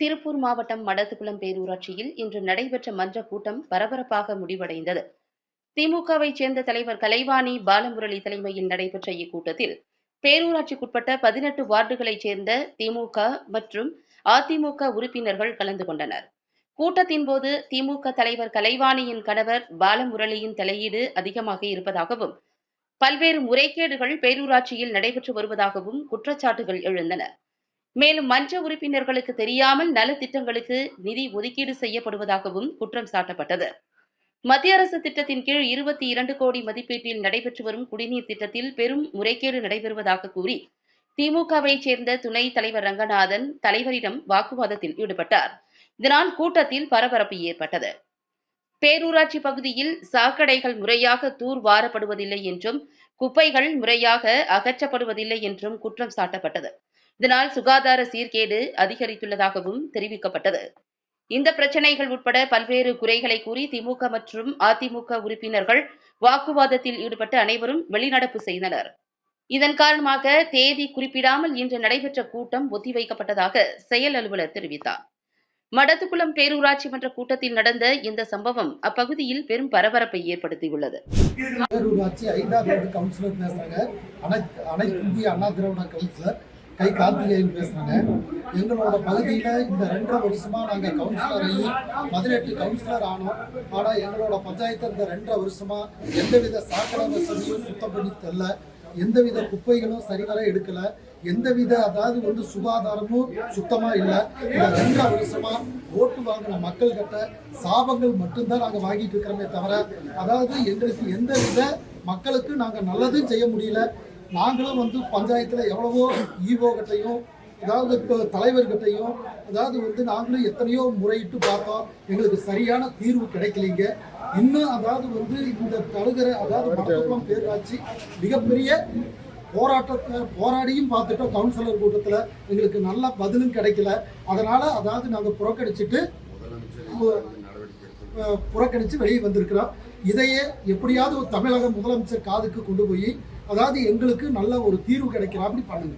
திருப்பூர் மாவட்டம் மடத்துக்குளம் பேரூராட்சியில் இன்று நடைபெற்ற மன்ற கூட்டம் பரபரப்பாக முடிவடைந்தது. திமுகவைச் சேர்ந்த தலைவர் கலைவாணி பாலமுரளி தலைமையில் நடைபெற்ற இக்கூட்டத்தில் பேரூராட்சிக்குட்பட்ட பதினெட்டு வார்டுகளைச் சேர்ந்த திமுக மற்றும் அதிமுக உறுப்பினர்கள் கலந்து கொண்டனர். கூட்டத்தின் போது திமுக தலைவர் கலைவாணியின் கணவர் பாலமுரளியின் தலையீடு அதிகமாக இருப்பதாகவும் பல்வேறு முறைகேடுகள் பேரூராட்சியில் நடைபெற்று வருவதாகவும் குற்றச்சாட்டுகள் எழுந்தன. மேலும் மன்ற உறுப்பினர்களுக்கு தெரியாமல் நலத்திட்டங்களுக்கு நிதி ஒதுக்கீடு செய்யப்படுவதாகவும் குற்றம் சாட்டப்பட்டது. மத்திய அரசு திட்டத்தின் கீழ் இருபத்தி இரண்டு கோடி மதிப்பீட்டில் நடைபெற்று வரும் குடிநீர் திட்டத்தில் பெரும் முறைகேடு நடைபெறுவதாக கூறி திமுகவைச் சேர்ந்த துணை தலைவர் ரங்கநாதன் தலைவரிடம் வாக்குவாதத்தில் ஈடுபட்டார். இதனால் கூட்டத்தில் பரபரப்பு ஏற்பட்டது. பேரூராட்சி பகுதியில் சாக்கடைகள் முறையாக தூர் வாரப்படுவதில்லை என்றும் குப்பைகள் முறையாக அகற்றப்படுவதில்லை என்றும் குற்றம் சாட்டப்பட்டது. இதனால் சுகாதார சீர்கேடு அதிகரித்துள்ளதாகவும் தெரிவிக்கப்பட்டது. இந்த பிரச்சனைகள் உட்பட பல்வேறு குறைகளை கூறி திமுக மற்றும் அதிமுக உறுப்பினர்கள் வாக்குவாதத்தில் ஈடுபட்டு அனைவரும் வெளிநடப்பு செய்தனர். இதன் காரணமாக தேதி குறிப்பிடாமல் இன்று நடைபெற்ற கூட்டம் ஒத்திவைக்கப்பட்டதாக செயல் அலுவலர் தெரிவித்தார். மடத்துக்குளம் பேரூராட்சி மன்ற கூட்டத்தில் நடந்த இந்த சம்பவம் அப்பகுதியில் பெரும் பரபரப்பை ஏற்படுத்தியுள்ளது. பேரூராட்சி ஐந்தாவது கவுன்சிலர் பேசுறாங்க. அனைத்து இந்திய அண்ணா திராவிட கவுன்சிலர் கை கார்த்திகேயன் பேசுனாங்க எங்களோட பகுதியில் இந்த ரெண்டரை வருஷமாக நாங்கள் கவுன்சிலர் ஆகி பதினெட்டு கவுன்சிலர் ஆனோம். ஆனால் எங்களோட பஞ்சாயத்து இந்த ரெண்டரை வருஷமாக எந்தவித சாக்கடை வசதியும் சுத்தம் பண்ணி தரல. எந்தவித குப்பைகளும் சரிவர எடுக்கலை. எந்தவித அதாவது வந்து சுகாதாரமும் சுத்தமா இல்லை. இந்த ரெண்டரை வருஷமா ஓட்டு வாங்கின மக்கள் கிட்ட சாபங்கள் மட்டும்தான் நாங்கள் வாங்கிட்டு இருக்கிறோமே தவிர அதாவது எங்களுக்கு எந்தவித மக்களுக்கு நாங்கள் நல்லதும் செய்ய முடியல. நாங்களும் வந்து பஞ்சாயத்தில் எவ்வளவோ ஈவோ கிட்டையும் அதாவது இப்போ தலைவர்கிட்டையும் அதாவது வந்து நாங்களும் எத்தனையோ முறையிட்டு பார்த்தோம். எங்களுக்கு சரியான தீர்வு கிடைக்கலைங்க. இன்னும் அதாவது வந்து இந்த தழுகிற அதாவது மடத்துக்குளம் பேராட்சி மிகப்பெரிய போராட்டத்தை போராடியும் பார்த்துட்டோம் கவுன்சிலர் கூட்டத்தில். எங்களுக்கு நல்ல பதிலும் கிடைக்கல. அதனால் அதாவது நாங்கள் புறக்கணிச்சிட்டு புறக்கணித்து வெளியே வந்திருக்கிறோம். இதையே எப்படியாவது ஒரு தமிழக முதலமைச்சர் காதுக்கு கொண்டு போய் அதாவது எங்களுக்கு நல்ல ஒரு தீர்வு கிடைக்கிற அப்படி பண்ணுங்க.